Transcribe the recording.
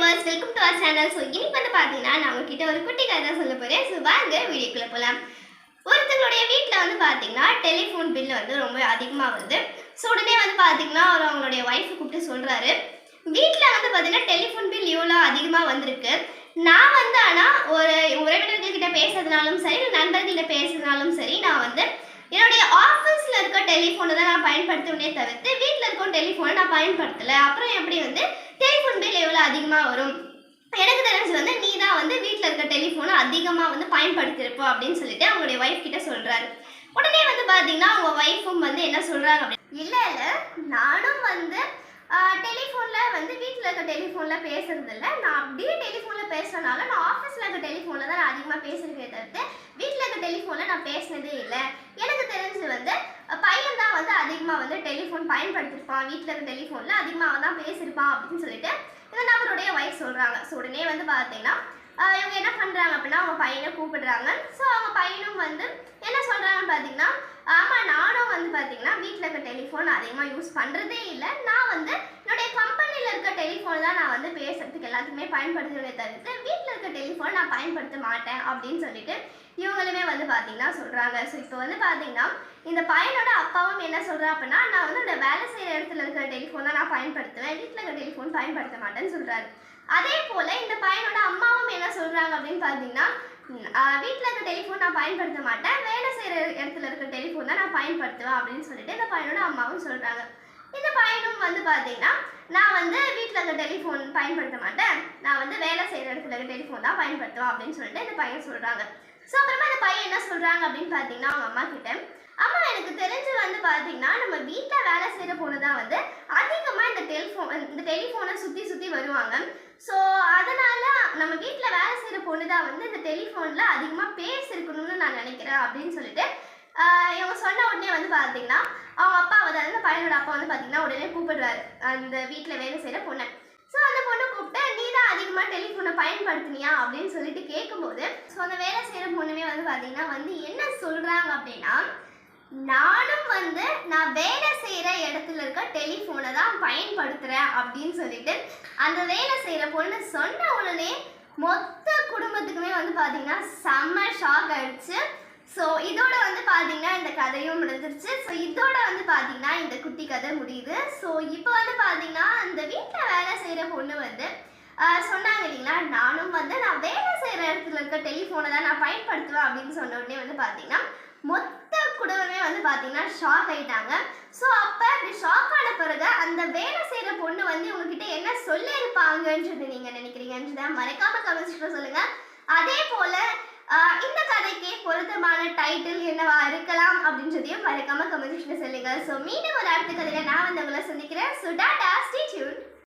Viewers welcome to our channel so இன்னைக்கு வந்து பார்த்தீங்கன்னா நான் உங்ககிட்ட ஒரு குட்டி கதை சொல்ல போகிறேன் ஸோ வாங்க வீடியோக்குள்ளே போகலாம் ஒருத்தங்களுடைய வீட்டில் வந்து பார்த்தீங்கன்னா டெலிஃபோன் பில் வந்து ரொம்ப அதிகமாக வருது. ஸோ உடனே வந்து பார்த்தீங்கன்னா அவர் அவங்களுடைய ஒய்ஃபை கூப்பிட்டு சொல்கிறாரு வீட்டில் வந்து பார்த்தீங்கன்னா டெலிஃபோன் பில் இவ்வளோ அதிகமாக வந்திருக்கு. நான் வந்து ஆனால் ஒரு உறவினர்கள்கிட்ட பேசுறதுனாலும் சரி நண்பர்கள்கிட்ட பேசுறதுனாலும் சரி நான் வந்து என்னுடைய ஆஃபீஸில் இருக்க டெலிஃபோனை தான் நான் பயன்படுத்துவேனே தவிர்த்து வீட்டில் இருக்க டெலிஃபோனை நான் பயன்படுத்தலை. அப்புறம் எப்படி வந்து டெலிஃபோன் பில் எவ்வளோ அதிகமாக வரும்? எனக்கு தெரிஞ்சு வந்து நீ தான் வந்து வீட்டில் இருக்க டெலிஃபோனை அதிகமாக வந்து பயன்படுத்தியிருப்போ அப்படின்னு சொல்லிட்டு அவங்களுடைய ஒய்ஃப் கிட்ட சொல்கிறாரு உடனே வந்து பார்த்தீங்கன்னா அவங்க ஒய்ஃபும் வந்து என்ன சொல்கிறாங்க அப்படி இல்லை இல்லை நானும் வந்து டெலிஃபோனில் வந்து வீட்டில் இருக்க டெலிஃபோனில் பேசுறது இல்லை. நான் அப்படியே டெலிஃபோனில் பேசுறதுனால நான் ஆஃபீஸில் இருக்க டெலிஃபோனில் தான் நான் அதிகமாக பேசுகிறதே தவிர்த்து வீட்டில் இருக்க டெலிஃபோனில் நான் பேசினதே இல்லை. எனக்கு தெரிஞ்சு வந்து பையன் தான் வந்து அதிகமாக வந்து டெலிஃபோன் பயன்படுத்திருப்பான் வீட்டில் இருக்க டெலிஃபோனில் அதிகமாக தான் பேசியிருப்பான் அப்படின்னு சொல்லிட்டு இந்த நபருடைய ஒய்ஃப் சொல்கிறாங்க ஸோ உடனே வந்து பார்த்தீங்கன்னா இவங்க என்ன பண்ணுறாங்க அப்படின்னா அவங்க பையனை கூப்பிடுறாங்க. ஸோ அவங்க பையனும் வந்து என்ன சொல்கிறாங்கன்னு பார்த்தீங்கன்னா ஆமாம் நானும் வந்து பார்த்தீங்கன்னா வீட்டில் இருக்க டெலிஃபோன் அதிகமாக யூஸ் பண்ணுறதே இல்லை. நான் வந்து என்னுடைய கம்பெனியில் இருக்க டெலிஃபோன் தான் நான் வந்து பேசுறதுக்கு எல்லாத்துக்குமே பயன்படுத்துவதை தவிர்த்து வீட்டில் இருக்க டெலிஃபோன் நான் பயன்படுத்த மாட்டேன் அப்படின்னு சொல்லிட்டு இவங்களுமே வந்து பார்த்தீங்கன்னா சொல்கிறாங்க ஸோ இப்போ வந்து பார்த்தீங்கன்னா இந்த பையனோட அப்பாவும் என்ன சொல்கிறா அப்படின்னா நான் வந்து என்னோட வேலை செய்கிற இடத்துல இருக்கிற டெலிஃபோன் தான் நான் பயன்படுத்துவேன். வீட்டில் இருக்கிற டெலிஃபோன் பயன்படுத்த மாட்டேன்னு சொல்கிறாரு அதே போல் இந்த பையனோட அம்மாவும் என்ன சொல்கிறாங்க அப்படின்னு பார்த்தீங்கன்னா வீட்டில் இருக்க டெலிஃபோன் நான் பயன்படுத்த மாட்டேன். வேலை செய்கிற இடத்துல இருக்க டெலிஃபோன் தான் நான் பயன்படுத்துவேன். அப்படின்னு சொல்லிட்டு இந்த பையனோட அம்மாவும் சொல்கிறாங்க இந்த பையனும் வந்து பார்த்தீங்கன்னா நான் வந்து வீட்டில் இருக்க டெலிஃபோன் பயன்படுத்த மாட்டேன். நான் வந்து வேலை செய்கிற இடத்துல இருக்க டெலிஃபோன் தான் பயன்படுத்துவேன் அப்படின்னு சொல்லிட்டு இந்த பையன் சொல்கிறாங்க ஸோ அப்புறமா இந்த பையன் என்ன சொல்கிறாங்க அப்படின்னு பார்த்தீங்கன்னா அவங்க அம்மா கிட்ட அம்மா எனக்கு தெரிஞ்சு வந்து பார்த்தீங்கன்னா நம்ம வீட்டில் வேலை செய்கிற பொண்ணு தான் வந்து அதிகமாக இந்த டெலிஃபோன் இந்த டெலிஃபோனை சுற்றி சுற்றி வருவாங்க. ஸோ அதனால் நம்ம வீட்டில் வேலை செய்கிற பொண்ணு தான் வந்து இந்த டெலிஃபோனில் அதிகமாக பேசியிருக்கணும்னு நான் நினைக்கிறேன் அப்படின்னு சொல்லிட்டு இவங்க சொன்ன உடனே வந்து பார்த்தீங்கன்னா அவங்க அப்பா வந்து அந்த பையனோட அப்பா வந்து பார்த்தீங்கன்னா உடனே கூப்பிடுறாரு அந்த வீட்டில் வேலை செய்கிற பொண்ணை. ஸோ அந்த பொண்ணை கூப்பிட்டு நீ தான் அதிகமாக டெலிஃபோனை பயன்படுத்தினியா? அப்படின்னு சொல்லிட்டு கேட்கும்போது ஸோ அந்த வேலை செய்கிற பொண்ணுமே வந்து பார்த்தீங்கன்னா வந்து என்ன சொல்கிறாங்க அப்படின்னா நானும் வந்து நான் வேலை செய்கிற இடத்துல இருக்க டெலிஃபோனை தான் பயன்படுத்துகிறேன் அப்படின்னு சொல்லிட்டு அந்த வேலை செய்கிற பொண்ணு சொன்ன உடனே மொத்த குடும்பத்துக்குமே வந்து பார்த்தீங்கன்னா செம்ம ஷாக் ஆகிடுச்சு ஸோ இதோட வந்து பார்த்தீங்கன்னா இந்த கதையும் முடிஞ்சிருச்சு. ஸோ இதோட வந்து பார்த்தீங்கன்னா இந்த குட்டி கதை முடியுது. ஸோ இப்போ வந்து பார்த்தீங்கன்னா அந்த வீட்டில் வேலை செய்கிற பொண்ணு வந்து சொன்னாங்க இல்லைங்களா? நானும் வந்து நான் வேலை செய்கிற இடத்துல இருக்க டெலிஃபோனை தான் நான் பயன்படுத்துவேன் அப்படின்னு சொன்ன உடனே வந்து பார்த்தீங்கன்னா மொத்த குடும்பமே வந்து பார்த்தீங்கன்னா ஷாக் ஆயிட்டாங்க. ஸோ அப்போ அப்படி ஷாக் ஆன பிறகு அந்த வேலை செய்கிற பொண்ணு வந்து உங்ககிட்ட என்ன சொல்லியிருப்பாங்கன்றது நீங்கள் நினைக்கிறீங்கன்றத மறக்காம கமெண்ட்ஸில் சொல்லுங்கள் அதே போல் இந்த கதைக்கு பொருத்தமான டைட்டில் என்னவா இருக்கலாம் அப்படின்றதையும் மறக்காம கமெண்ட் சொல்லுங்க. ஸோ மீண்டும் ஒரு அடுத்த கதையில நான் வந்து உங்களை சந்திக்கிறேன். So Tata stay tune